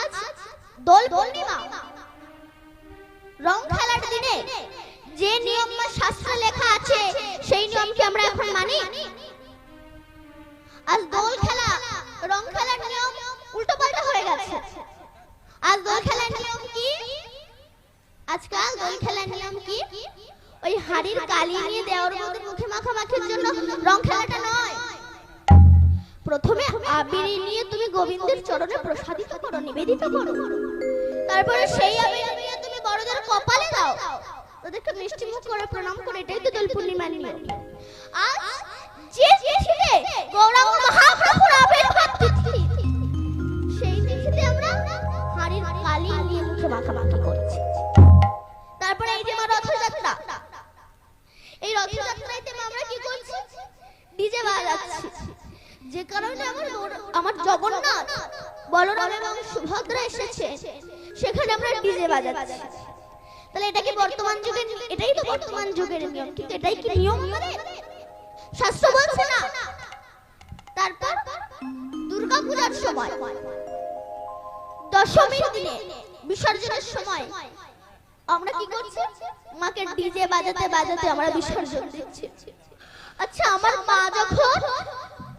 আজ দোল পূর্ণিমা। রং খেলার দিনে যে নিয়ম শাস্ত্রে লেখা আছে, সেই নিয়ম কি আমরা এখন মানি। আজ দোল খেলা, রং খেলার নিয়ম উল্টো পাল্টা হয়ে গেছে। আজ দোল খেলার নিয়ম কি? আজকাল দোল খেলার নিয়ম কি? ওই হাড়ির কালি নিয়ে দেওয়ার মধ্যে মুখে মাখামাখির জন্য রং খেলাটা নয়। প্রথমে আবির নিয়ে তুমি গোবিন্দের চরণে প্রসাদিত করো, নিবেদিত করো। তারপরে সেই আবির নিয়ে তুমি বড়দের কপালে দাও। ওদেরকে মিষ্টি মুখ করে প্রণাম করে, এটাই তো দোল পূর্ণিমা নিয়ম। আজ যে তিথিতে গৌরাঙ্গ আমার জগন্নাথ বলরাম এবং সুভদ্রা এসেছে। সেখানে আমরা ডিজে বাজাচ্ছি। তাহলে এটা কি বর্তমান যুগের এটাই তো বর্তমান যুগের নিয়ম, কিন্তু এটাই কি নিয়ম আমাদের শাস্ত্র বলছে না। তারপর দুর্গা পূজার সময়, দশমীর দিনে বিসর্জনের সময়, আমরা কি করছি? মাকে ডিজে বাজাতে বাজাতে আমরা বিসর্জন দিচ্ছি। আচ্ছা আমার মা যখন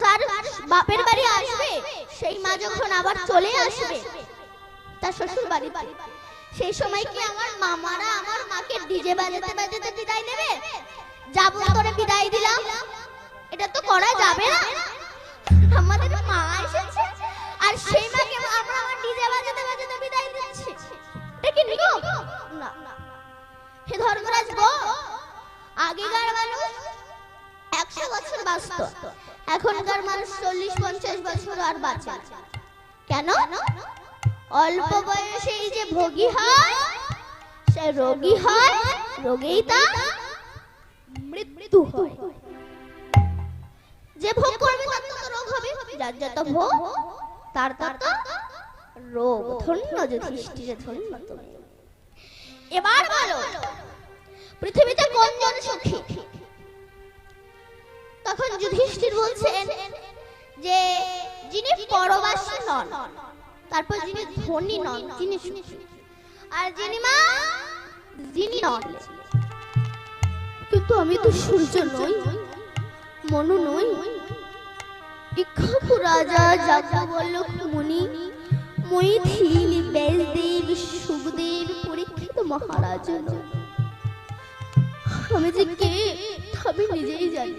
তার বাপের বাড়ি আসবে, সেই মা যখন আবার চলে আসবে, তার শ্বশুর বাড়িতে। সেই সময় কি আমার মামারা আমার মাকে ডিজে বাজাতে বাজাতে বিদায় দেবে? যাব করে বিদায় দিলাম। এটা তো করা যাবে না। আমাদের মা এসেছে, আর সেই মাকে আমরা আমার ডিজে বাজাতে বাজাতে বিদায় দিচ্ছি। এটা কি নিয়ম? না। হে ধর্মরাজ গো, আগেকার মানুষ একশো বছর বাঁচত। এখনকার মানুষ চল্লিশ, পঞ্চাশ বছর আর বাঁচে কেন? অল্প বয়সেই যে ভোগী হয়, সে রোগী হয়, রোগেই তার মৃত্যু যে ভোগ করবে তার তত রোগ হবে, যার যত ভোগ, তার তত রোগ। ধন্য যুধিষ্ঠির ধন্য এবার বলো, পৃথিবীতে কোনজন সুখী? তখন যুধিষ্ঠির বলছেন যে, যিনি পরবাসী নন, তারপর যিনি ধনী নন, যিনি আর যিনি মা, যিনি নন। কিন্তু আমি তো সূর্য নই, মনু নই। ইক্ষাকু রাজা যাজ্ঞবল্লভ মুনি, মৈথিল ব্যাসদেব, সুখদেব, পরীক্ষিত মহারাজ আমি যে কে আমি নিজেই জানি।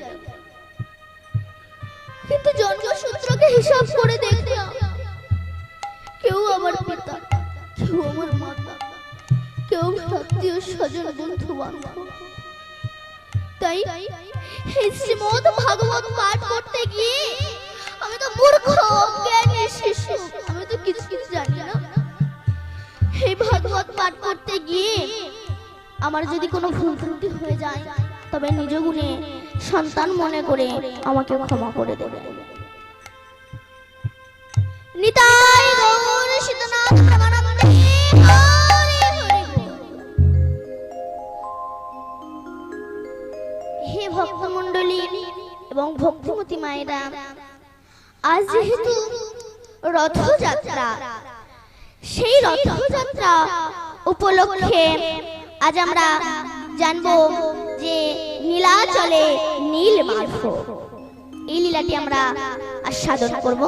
কিন্তু জন্মসূত্রকে হিসাব করে দেখলাম কেউ আমার পিতা, কেউ আমার মাতা, কেউ আত্মীয় স্বজন বন্ধু বান্ধব তাই শ্রীমদ ভাগবত পাঠ করতে গিয়ে আমি তো মূর্খ জ্ঞানী শিশু, আমি তো কিছু কিছু জানি না। এই ভাগবত পাঠ করতে গিয়ে আমার যদি কোনো ভুল ত্রুটি হয়ে যায় তবে নিজ গুণে সন্তান মনে করে আমাকে ক্ষমা করে দেবে নিতাই গৌর বল। হে ভক্তমণ্ডলী এবং ভক্তিমতী মায়েরা, আজ যেহেতু রথযাত্রা, সেই রথযাত্রা উপলক্ষে আজ আমরা জানব যে নীলাচলে নীল মার্গ এই লীলাটি আমরা আস্বাদন করব।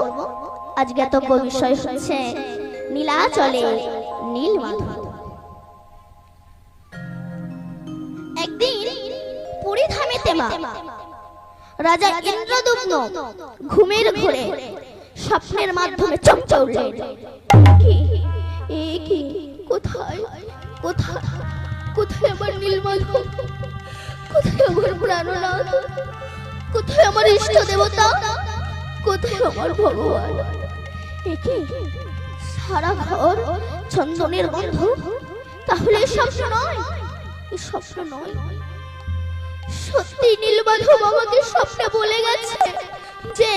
আজ জ্ঞাতব্য বিষয় হচ্ছে নীলাচলে নীল মাধব একদিন তেমা রাজা ইন্দ্রদুম্ন ঘুমের ঘুরে স্বপ্নের মাধ্যমে চমচে উঠলেন। কোথায় কোথায় কোথায় আমার নীলমাধব প্রাণনাথ, কোথায় আমার ইষ্ট দেবতা? কোথায় আমার ভগবান? এ কি সারা ঘর চন্দনের গন্ধ? তাহলে স্বপ্ন নয় স্বপ্ন নয়। সত্যি নীলমাধব আমাকে স্বপ্নে বলে গেছে যে,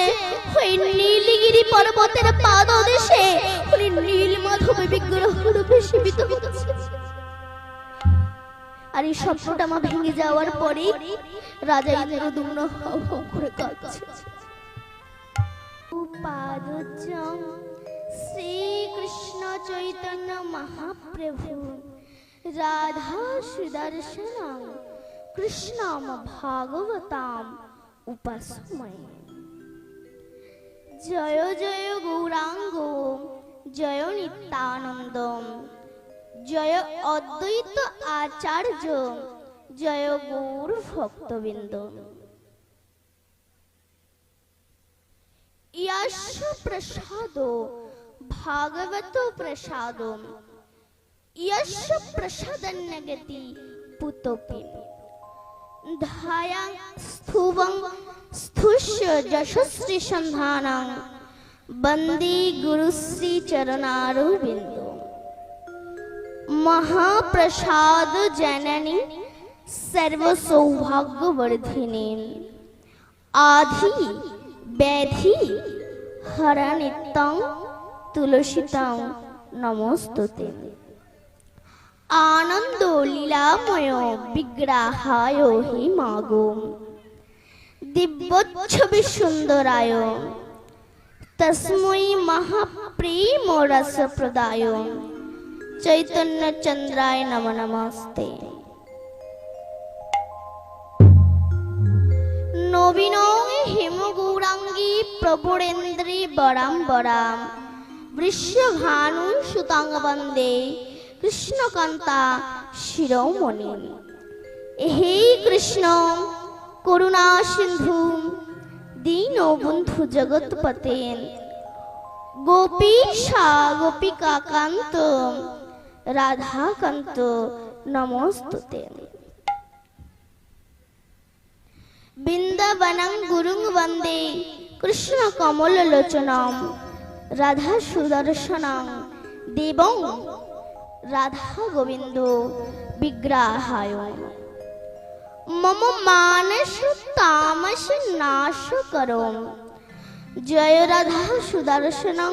ওই নীলগিরি পর্বতের পাদদেশে উনি নীলমাধব বিগ্রহ রূপে জীবিত হচ্ছে। আর এই স্বপ্নটা আমার ভেঙে যাওয়ার পরে রাজা ইন্দ্রদুম্ন করে কাঁদছে। শ্রীকৃষ্ণ চৈতন্য মহাপ্রভু। রাধা সুদর্শনম কৃষ্ণম ভাগবতাম উপাসময়। জয় জয় গৌরাঙ্গ জয় নিত্যানন্দ জয় অদ্বৈত আচার্য, জয় গৌর ভক্তবৃন্দ। ইয়াশ প্রসাদ, ভাগবত প্রসাদ ইয়াশ প্রসাদন্যগতি পুতপি। ধায়া স্থুবং স্থুষ্য যশস্বী সন্ধানং, বন্দে গুরুশ্রী চরণারবিন্দ। মহাপ্রসাদ জননী সর্বসৌভাগ্যবর্ধিনী আধি ব্যাধি হরনিত্যং তুলসিতং নমস্তুতে আনন্দ লীলাময় বিগ্রাহায় হি মাগো দিব্যচ্ছবি সুন্দরায় তস্মৈ মহাপ্রেম রস চন্দ্রায় নম নমস্তে। নবীন হেমগৌরাঙ্গী প্রবরেন্দ্রী বরাম বরাম বৃষ্যভানু সুতাঙ্গ বন্দে কৃষ্ণকান্তা শিরোমণি। হে কৃষ্ণ, করুণা সিন্ধু, দীন বন্ধু জগৎপতে। গোপীশা গোপিকা কান্ত রাধাকান্ত নমস্তুতে। বৃন্দাবনং গুরুং বন্দে কৃষ্ণ কমল লোচনম রাধা সুদর্শনম দেবং রাধা গোবিন্দ বিগ্রাহায়। মম মানস তামস নাশ করো জয় রাধা সুদর্শনং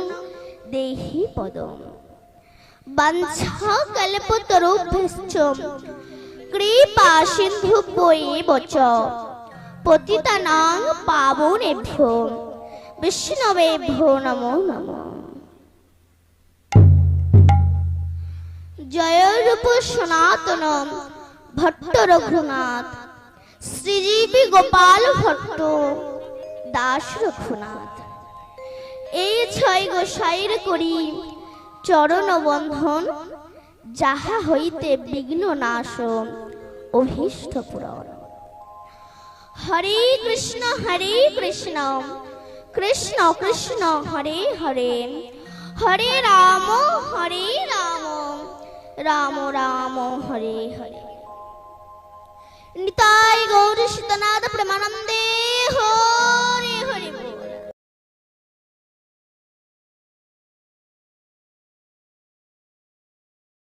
দেহি পদম। কল্পতরুভ্যশ্চ কৃপা সিন্ধু বচ পতিতানাং পাবনেভ্যো। বিষ্ণবেভ্যো নমো নমঃ। জয় রূপ সনাতন ভট্ট রঘুনাথ শ্রীজীবী গোপাল ভট্ট দাস রঘুনাথ এই ছয় গোসাইর করি চরণ বন্ধন যাহা হইতে বিঘ্ন নাশ, অভীষ্ট পূরণ। হরে কৃষ্ণ হরে কৃষ্ণ কৃষ্ণ কৃষ্ণ, হরে হরে হরে রাম হরে রাম রাম রাম, হরে হরে। নিতাই গৌর সীতনাথ প্রেমানন্দে